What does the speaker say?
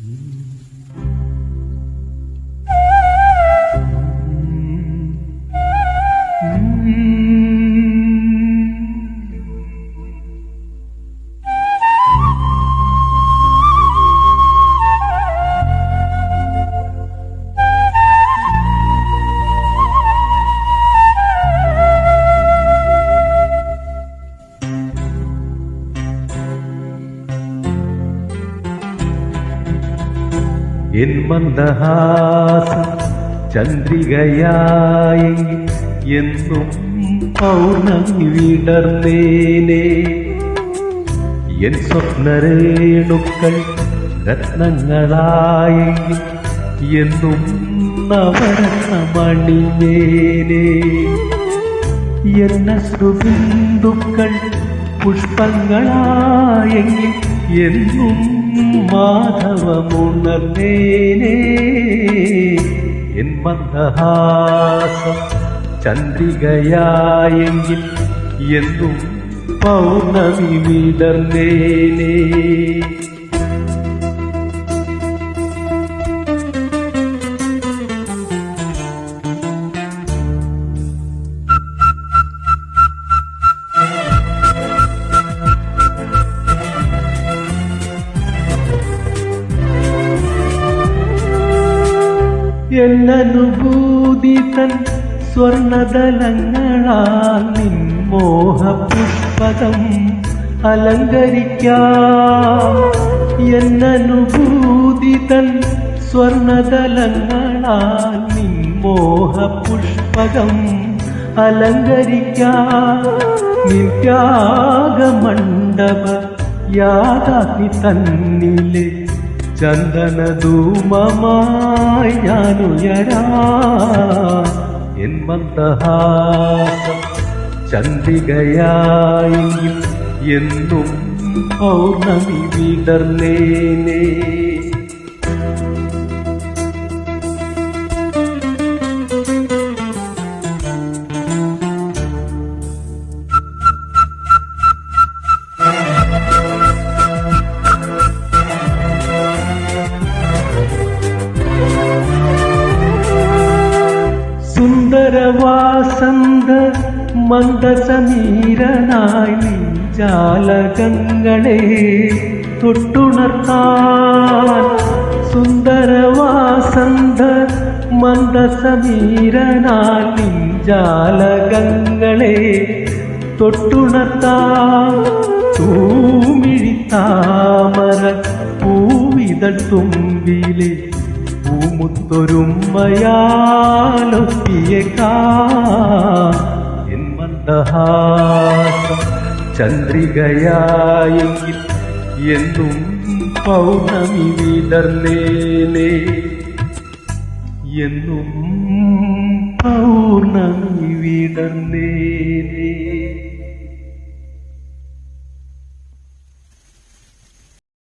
Mm. N മന്ദഹാസം ചന്ദ്രികയായി എന്നും പൗർണമി വിടർന്നേനെ. N സ്വപ്നരേണുക്കൾ രത്നങ്ങളായി എന്നും നവരത്നമണിഞ്ഞേനെ എന്ന ശ്രുബിന്ദുക്കൾ പുഷ്പങ്ങളായെങ്കിൽ എന്നും മാധവമുണർന്നേനേ. എൻ മന്ദഹാസം ചന്ദ്രികയായെങ്കിൽ എന്നും പൗർണമി വിടർന്നേനേ. എന്നനുഭൂതി തൻ സ്വർണതലങ്ങളാൽ നിൻമോഹ പുഷ്പകം അലങ്കരിക്കാം. എന്നനുഭൂതി തൻ സ്വർണതലങ്ങളാൽ നിൻമോഹ പുഷ്പകം അലങ്കരിക്കാം. നിത്യാഗമണ്ഡപ യാതാക്കി തന്നിലെ ചന്ദനധൂമമായി ഞാനുയരാ എൻ മന്ദഹാസം ചന്ദ്രികയായെങ്കിൽ എന്നും പൗർണമി വിടർന്നേനേ. സുന്ദരവാസന്ത മന്ദസമീരനായി ജാലകങ്ങളെ തൊട്ടുണർത്താൻ സുന്ദരവാസന്ത മന്ദസമീരനായി ജാലകങ്ങളെ തൊട്ടുണർത്താൻ തൂമിഴിത്താമര പൂവിതൾ തുമ്പിലെ പൂമുത്തൊരുമ്മയാലൊപ്പിയേക്കാ എൻ മന്ദഹാസം ചന്ദ്രികയായെങ്കിൽ എന്നും പൗർണമി വിടർന്നേനേ എന്നും പൗർണമി വിടർന്നേനേ